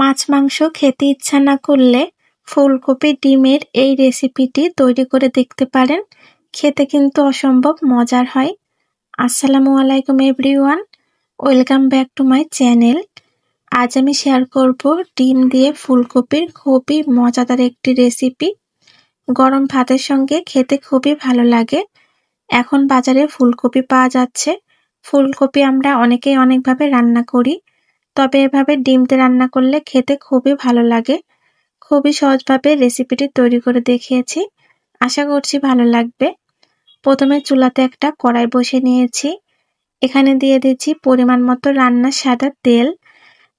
মাছ মাংস খেতে ইচ্ছা না করলে ফুলকপি, ডিমের এই রেসিপিটি তৈরি করে দেখতে পারেন। খেতে কিন্তু অসম্ভব মজার হয়। আসসালামু আলাইকুম everyone. Welcome back to my channel. আজ আমি শেয়ার করব ডিম দিয়ে ফুলকপির খুবই মজাদার একটি রেসিপি। গরম ভাতের সঙ্গে খেতে খুবই ভালো লাগে। এখন বাজারে ফুলকপি পাওয়া যাচ্ছে। ফুলকপি আমরা অনেকেই অনেকভাবে রান্না করি। তবে এভাবে ডিম দিয়ে রান্না করলে খেতে খুবই ভালো লাগে। খুবই সহজভাবে রেসিপিটি তৈরি করে দেখিয়েছি। আশা করছি ভালো লাগবে। প্রথমে চুলাতে একটা কড়াই বসে নিয়েছি। এখানে দিয়ে দিচ্ছি পরিমাণ মতো রান্নার সাদা তেল।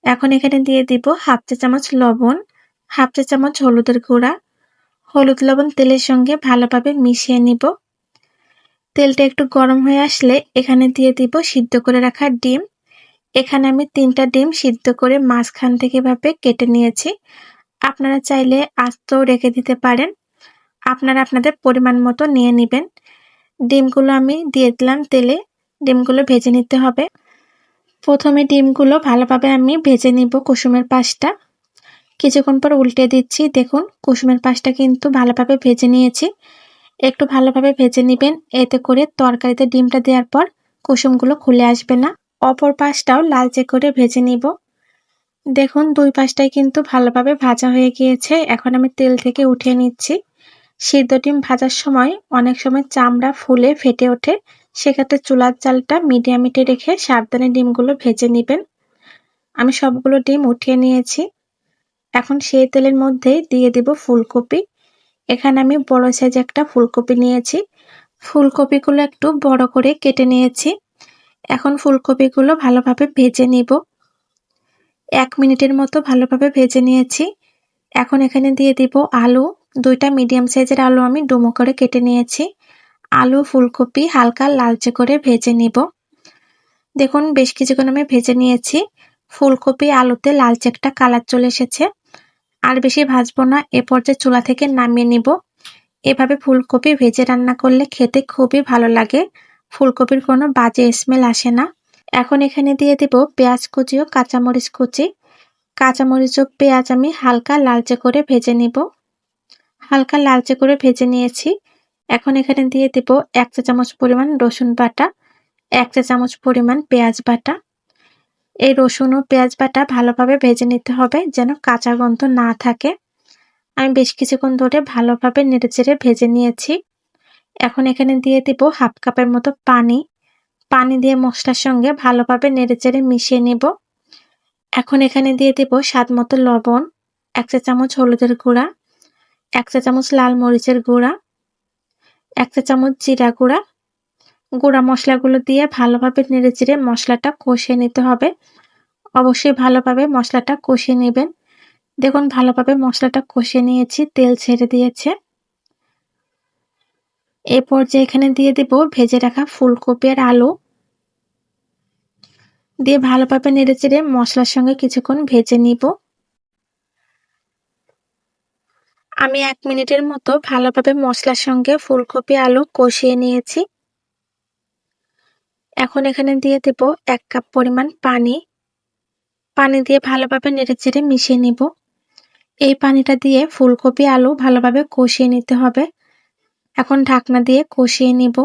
এখন এখানে দিয়ে দিব হাফ চা চামচ লবণ, হাফ চা চামচ হলুদের গুঁড়া। হলুদ লবণ তেলের সঙ্গে ভালোভাবে মিশিয়ে নিব। তেলটা একটু গরম হয়ে আসলে এখানে দিয়ে দিব সিদ্ধ করে রাখা ডিম। এখানে আমি তিনটা ডিম সিদ্ধ করে মাঝখান থেকে ভাবে কেটে নিয়েছি। আপনারা চাইলে আস্তেও রেখে দিতে পারেন। আপনারা আপনাদের পরিমাণ মতো নিয়ে নেবেন। ডিমগুলো আমি দিয়ে দিলাম তেলে। ডিমগুলো ভেজে নিতে হবে। প্রথমে ডিমগুলো ভালোভাবে আমি ভেজে নিব কুসুমের পাশটা। কিছুক্ষণ পর উল্টে দিচ্ছি। দেখুন, কুসুমের পাশটা কিন্তু ভালোভাবে ভেজে নিয়েছি। একটু ভালোভাবে ভেজে নেবেন। এতে করে তরকারিতে ডিমটা দেওয়ার পর কুসুমগুলো খুলে আসবে না। অপর পাশটাও লালচে করে ভেজে নিব। দেখুন, দুই পাশটাই কিন্তু ভালোভাবে ভাজা হয়ে গিয়েছে। এখন আমি তেল থেকে উঠিয়ে নিচ্ছি। সিদ্ধ ডিম ভাজার সময় অনেক সময় চামড়া ফুলে ফেটে ওঠে। সেক্ষেত্রে চুলার চালটা মিডিয়াম হিটে রেখে সাবধানে ডিমগুলো ভেজে নেবেন। আমি সবগুলো ডিম উঠিয়ে নিয়েছি। এখন সেই তেলের মধ্যেই দিয়ে দিব ফুলকপি। এখানে আমি বড় সাইজ একটা ফুলকপি নিয়েছি। ফুলকপিগুলো একটু বড় করে কেটে নিয়েছি। এখন ফুলকপিগুলো ভালোভাবে ভেজে নিব। এক মিনিটের মতো ভালোভাবে ভেজে নিয়েছি। এখন এখানে দিয়ে দিব আলু। দুইটা মিডিয়াম সাইজের আলু আমি ডুমো করে কেটে নিয়েছি। আলু, ফুলকপি হালকা লালচে করে ভেজে নিব। দেখুন, বেশ কিছুক্ষণ আমি ভেজে নিয়েছি। ফুলকপি আলুতে লালচে একটা কালার চলে এসেছে। আর বেশি ভাজবো না, এ পর্যায়ে চুলা থেকে নামিয়ে নিব। এভাবে ফুলকপি ভেজে রান্না করলে খেতে খুবই ভালো লাগে। ফুলকপির কোনো বাজে স্মেল আসে না। এখন এখানে দিয়ে দেব পেঁয়াজ কুচি ও কাঁচামরিচ কুচি। কাঁচামরিচ ও পেঁয়াজ আমি হালকা লালচে করে ভেজে নিব। হালকা লালচে করে ভেজে নিয়েছি। এখন এখানে দিয়ে দেব এক চা চামচ পরিমাণ রসুন বাটা, এক চা চামচ পরিমাণ পেঁয়াজ বাটা। এই রসুন ও পেঁয়াজ বাটা ভালোভাবে ভেজে নিতে হবে যেন কাঁচা গন্ধ না থাকে। আমি বেশ কিছুক্ষণ ধরে ভালোভাবে নেড়েচেড়ে ভেজে নিয়েছি। এখন এখানে দিয়ে দিব হাফ কাপের মতো পানি। পানি দিয়ে মশলার সঙ্গে ভালোভাবে নেড়েচেড়ে মিশিয়ে নেব। এখন এখানে দিয়ে দেব স্বাদ মতো লবণ, এক চা চামচ হলুদের গুঁড়া, এক চা চামচ লাল মরিচের গুঁড়া, এক চা চামচ জিরা গুঁড়া। গুঁড়া মশলাগুলো দিয়ে ভালোভাবে নেড়েচেড়ে মশলাটা কষিয়ে নিতে হবে। অবশ্যই ভালোভাবে মশলাটা কষিয়ে নেবেন। দেখুন, ভালোভাবে মশলাটা কষিয়ে নিয়েছি, তেল ছেড়ে দিয়েছে। এই পর্যায়ে এখানে দিয়ে দেব ভেজে রাখা ফুলকপি আর আলু। দিয়ে ভালোভাবে নেড়ে চেড়ে মশলার সঙ্গে কিছুক্ষণ ভেজে নিব। আমি এক মিনিটের মতো ভালোভাবে মশলার সঙ্গে ফুলকপি, আলু কষিয়ে নিয়েছি। এখন এখানে দিয়ে দেব এক কাপ পরিমাণ পানি। পানি দিয়ে ভালোভাবে নেড়ে চেড়ে মিশিয়ে নিব। এই পানিটা দিয়ে ফুলকপি, আলু ভালোভাবে কষিয়ে নিতে হবে। এখন ঢাকনা দিয়ে কষিয়ে নিব।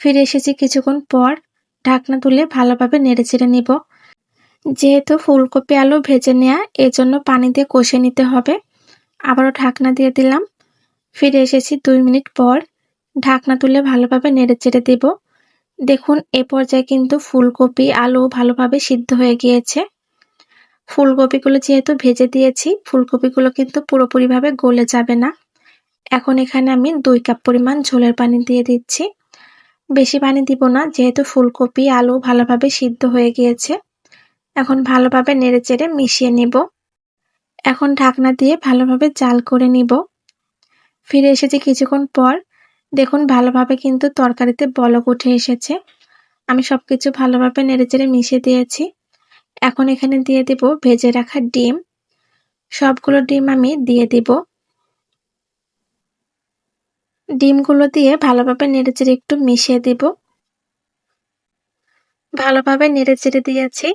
ফিরে এসেছি কিছুক্ষণ পর, ঢাকনা তুলে ভালোভাবে নেড়ে চেড়ে নিব। যেহেতু ফুলকপি আলু ভেজে নেওয়া এজন্য পানি দিয়ে কষিয়ে নিতে হবে। আবারও ঢাকনা দিয়ে দিলাম। ফিরে এসেছি দুই মিনিট পর, ঢাকনা তুলে ভালোভাবে নেড়ে চেড়ে দিব। দেখুন, এ পর্যায়ে কিন্তু ফুলকপি আলু ভালোভাবে সিদ্ধ হয়ে গিয়েছে। ফুলকপিগুলো যেহেতু ভেজে দিয়েছি, ফুলকপিগুলো কিন্তু পুরোপুরিভাবে গলে যাবে না। এখন এখানে আমি দুই কাপ পরিমাণ ঝোলের পানি দিয়ে দিচ্ছি। বেশি পানি দিব না, যেহেতু ফুলকপি, আলু ভালোভাবে সিদ্ধ হয়ে গিয়েছে। এখন ভালোভাবে নেড়ে চেড়ে মিশিয়ে নিব। এখন ঢাকনা দিয়ে ভালোভাবে জাল করে নিব। ফিরে এসেছি কিছুক্ষণ পর। দেখুন, ভালোভাবে কিন্তু তরকারিতে বলক উঠে এসেছে। আমি সব কিছু ভালোভাবে নেড়ে চেড়ে মিশিয়ে দিয়েছি। এখন এখানে দিয়ে দিব ভেজে রাখা ডিম। সবগুলো ডিম আমি দিয়ে দিব। ডিমগুলো দিয়ে ভালোভাবে নেড়েচেড়ে একটু মিশিয়ে দিব। ভালোভাবে নেড়েচেড়ে দিয়েছি।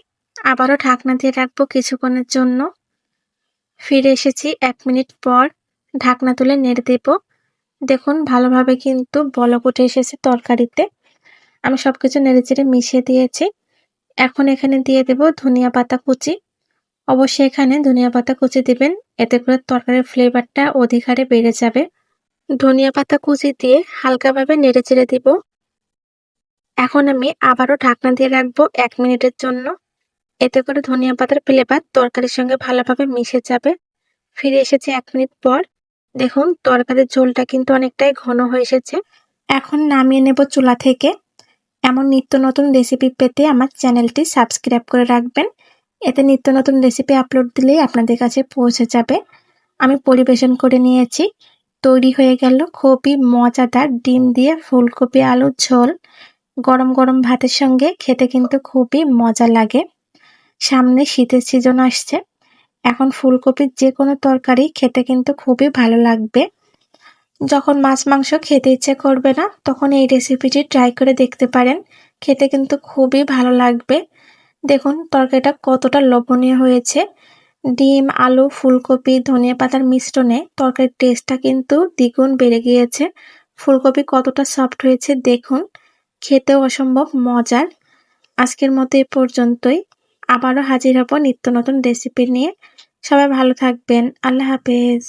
আবারও ঢাকনা দিয়ে রাখব কিছুক্ষণের জন্য। ফিরে এসেছি এক মিনিট পর। ঢাকনা তুলে নেড়ে দেব। দেখুন, ভালোভাবে কিন্তু বলক উঠে এসেছে তরকারিতে। আমি সব কিছু নেড়েচেড়ে মিশিয়ে দিয়েছি। এখন এখানে দিয়ে দেব ধনিয়া পাতা কুচি। অবশ্যই এখানে ধনিয়া পাতা কুচি দিবেন। এতে করে তরকারির ফ্লেভারটা অধিক হারে বেড়ে যাবে। ধনিয়া পাতা কুচি দিয়ে হালকাভাবে নেড়ে চেড়ে দিব। এখন আমি আবারও ঢাকনা দিয়ে রাখব এক মিনিটের জন্য। এতে করে ধনিয়া পাতার ফ্লেভার তরকারির সঙ্গে ভালোভাবে মিশে যাবে। ফিরে এসেছি এক মিনিট পর। দেখুন, তরকারির ঝোলটা কিন্তু অনেকটাই ঘন হয়ে এসেছে। এখন নামিয়ে নেব চুলা থেকে। এমন নিত্য নতুন রেসিপি পেতে আমার চ্যানেলটি সাবস্ক্রাইব করে রাখবেন। এতে নিত্য নতুন রেসিপি আপলোড দিলেই আপনাদের কাছে পৌঁছে যাবে। আমি পরিবেশন করে নিয়েছি। তৈরি হয়ে গেল খুবই মজাদার ডিম দিয়ে ফুলকপি আলুর ঝোল। গরম গরম ভাতের সঙ্গে খেতে কিন্তু খুবই মজা লাগে। সামনে শীতের সিজন আসছে। এখন ফুলকপির যে কোনো তরকারি খেতে কিন্তু খুবই ভালো লাগবে। যখন মাছ মাংস খেতে ইচ্ছে করবে না, তখন এই রেসিপিটি ট্রাই করে দেখতে পারেন। খেতে কিন্তু খুবই ভালো লাগবে। দেখুন, তরকারিটা কতটা লোভনীয় হয়েছে। ডিম, আলু, ফুলকপি, ধনিয়া পাতার মিশ্রণে তরকারির টেস্টটা কিন্তু দ্বিগুণ বেড়ে গিয়েছে। ফুলকপি কতটা সফট হয়েছে দেখুন, খেতেও অসম্ভব মজার। আজকের মতো এ পর্যন্তই। আবারও হাজির হব নিত্য নতুন রেসিপি নিয়ে। সবাই ভালো থাকবেন। আল্লাহ হাফেজ।